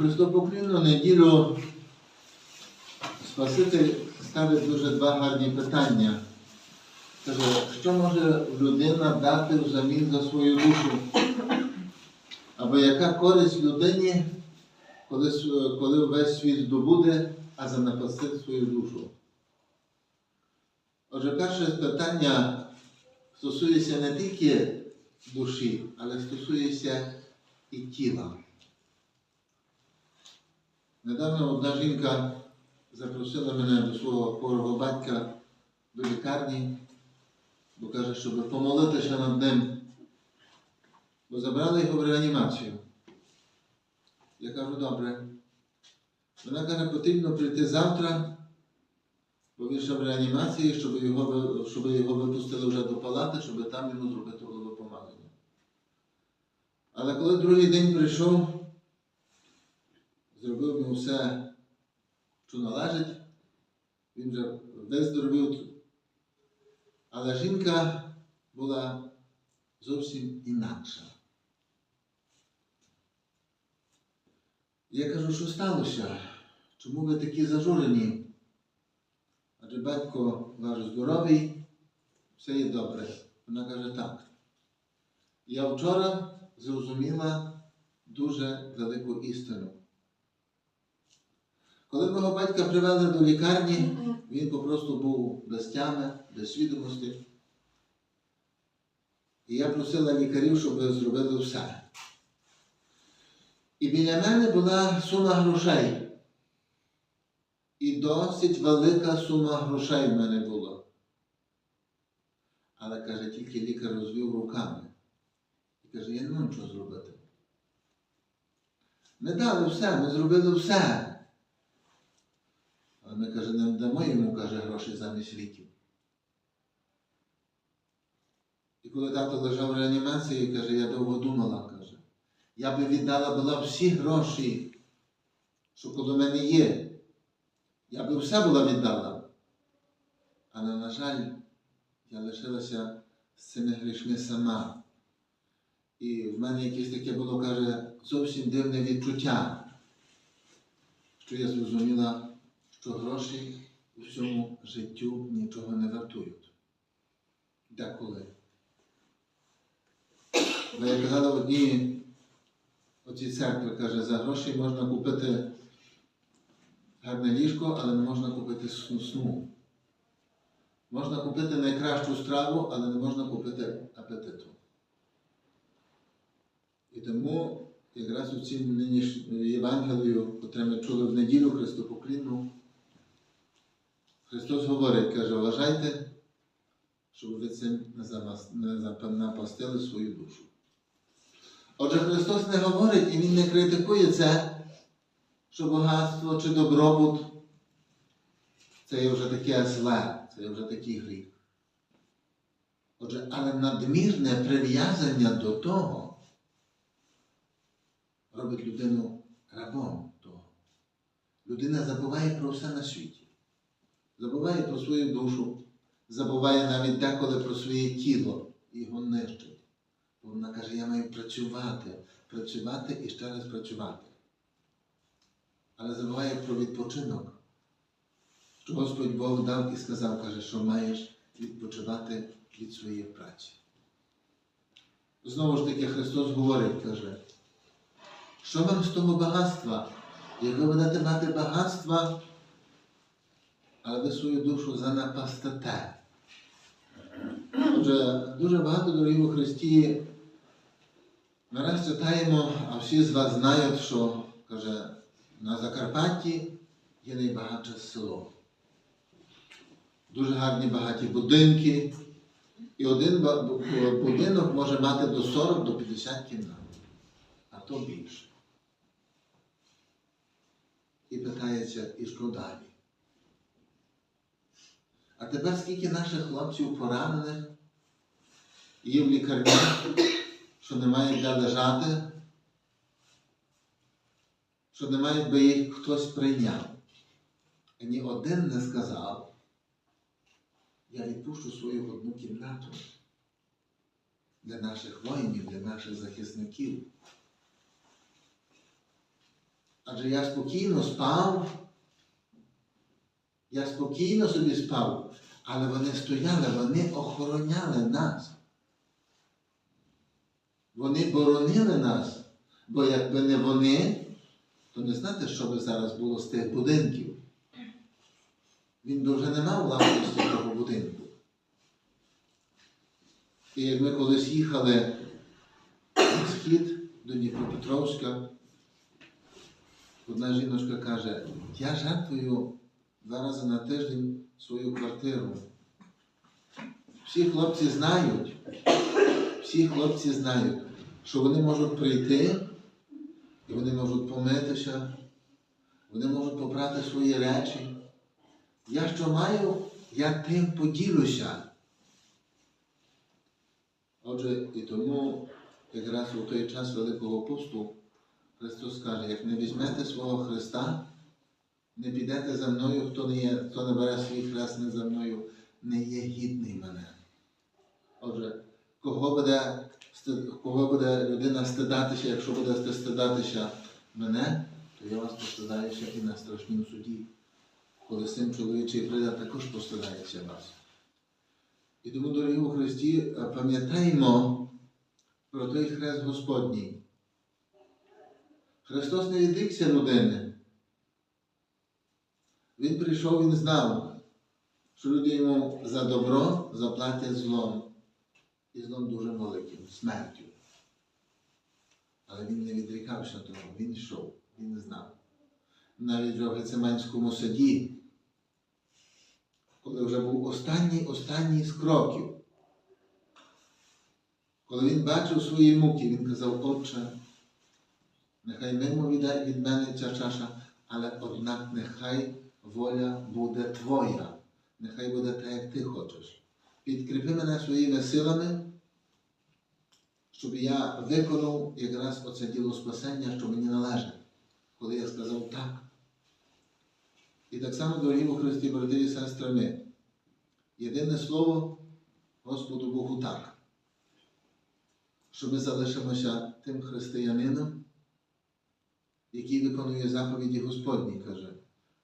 Христопоклінну неділю Спаситель ставить дуже два гарні питання. Каже, що може людина дати взамін за свою душу? Або яка користь людині, коли, коли весь світ здобуде, а занапастить свою душу? Отже, перше питання стосується не тільки душі, але стосується і тіла. Недавно одна жінка запросила мене до свого хворого батька до лікарні, бо каже, щоб помолитися над ним, бо забрали його в реанімацію. Я кажу, добре. Вона каже, потрібно прийти завтра, бо він ще в реанімації, щоб його, щоб його випустили вже до палати, щоб там йому зробити головопомазання. Але коли другий день прийшов, зробив йому все, що належить, він вже виздоровів. Але жінка була зовсім інакша. Я кажу, що сталося? Чому ви такі зажурені? Адже батько ваш здоровий, все є добре. Вона каже так. Я вчора зрозуміла дуже велику істину. Коли мого батька привели до лікарні, він попросту був без тями, без свідомості. І я просила лікарів, щоб зробили все. І біля мене була сума грошей. І досить велика сума грошей в мене була. Але каже, тільки лікар розвів руками. І каже, я не можу нічого зробити. Ми дали все, ми зробили все. А ми каже, не дамо йому каже, гроші замість ліків. І коли тато лежав в реанімації, каже, я довго думала, каже, я би віддала була всі гроші, що коло мене є. Я би все була віддала. Але, на жаль, я лишилася з цими грішми сама. І в мене якесь таке було, каже, зовсім дивне відчуття, що я зрозуміла, що гроші у всьому життю нічого не вартують. Деколи. Бо я казала одній оцій церкві, каже, за гроші можна купити гарне ліжко, але не можна купити сну. Можна купити найкращу страву, але не можна купити апетиту. І тому якраз у цім нинішньому Євангелію, котре ми чули в неділю Христопоклінну, Христос говорить, каже, вважайте, щоб ви цим не напастили свою душу. Отже, Христос не говорить і Він не критикує це, що багатство чи добробут це є вже таке зле, це є вже такий гріх. Отже, але надмірне прив'язання до того робить людину рабом того. Людина забуває про все на світі. Забуває про свою душу, забуває навіть деколи про своє тіло і його нищить. Бо вона каже, я маю працювати, працювати і ще раз працювати. Але забуває про відпочинок, що Господь Бог дав і сказав, каже, що маєш відпочивати від своєї праці. Знову ж таки, Христос говорить, каже, що вам з того багатства? Як ви будете мати багатства, але ви свою душу занапастите. Отже, дуже багато дорогі у Христі. Ми раз читаємо, а всі з вас знають, що каже, на Закарпатті є найбагатше село. Дуже гарні багаті будинки. І один будинок може мати до 40 до 50 кімнат, а то більше. І питається, і що далі? А тепер скільки наших хлопців поранених є в лікарнях, що не мають де лежати, що не мають, би їх хтось прийняв. І ні один не сказав, я відпущу свою одну кімнату для наших воїнів, для наших захисників. Адже я спокійно спав, я спокійно собі спав, але вони стояли, вони охороняли нас. Вони боронили нас, бо якби не вони, то не знаєте, що би зараз було з тих будинків. Він вже не мав власності того будинку. І як ми колись їхали на схід до Дніпропетровська, одна жіночка каже, я жертвую два рази на тиждень свою квартиру. Всі хлопці знають, всі хлопці знають, що вони можуть прийти і вони можуть помитися, вони можуть попрати свої речі. Я що маю, я тим поділюся. Отже, і тому якраз у той час Великого посту Христос каже, як не візьмете свого Христа, не підете за мною, хто не, є, хто не бере свій хрест не за мною, не є гідний мене. Отже, кого буде, кого буде людина стидатися, якщо буде стидатися мене, то я вас постидаюся і на страшнім суді. Коли син чоловічий прийде, також постидається вас. І тому, дорогі у Христі, пам'ятаємо про той хрест Господній. Христос не відрікся людини. Він прийшов, Він знав, що люди йому за добро заплатять злом. І злом дуже великим, смертю. Але він не відрікався того, він йшов, він знав. Навіть в Гециманському саді, коли вже був останній останній з кроків. Коли він бачив свої муки, він казав, Отче, нехай мимо від мене ця чаша, але однак нехай воля буде Твоя, нехай буде так, як ти хочеш. Підкріпи мене своїми силами, щоб я виконав якраз оце діло спасення, що мені належить, коли я сказав так. І так само, дорогі у Христі, брати і сестри, ми. Єдине слово Господу Богу так, що ми залишимося тим християнином, який виконує заповіді Господні, каже,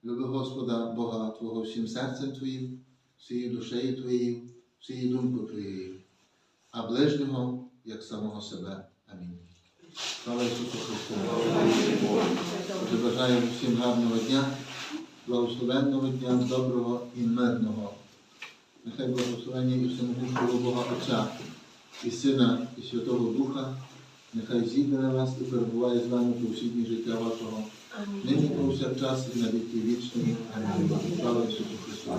люби Господа Бога Твого всім серцем Твоїм, всією душею Твоєю, всією думкою Твоєю, а ближнього як самого себе. Амінь. Слава Ісусу Христу! Отже, бажаю всім гарного дня, благословенного дня, доброго і мирного. Нехай благословення і всемогущого Бога Отця, і Сина, і Святого Духа, нехай зійде на вас і перебуває з вами по всі дні життя вашого, нині повсякчас і на віки вічні. Амінь. Слава Ісусу Христу!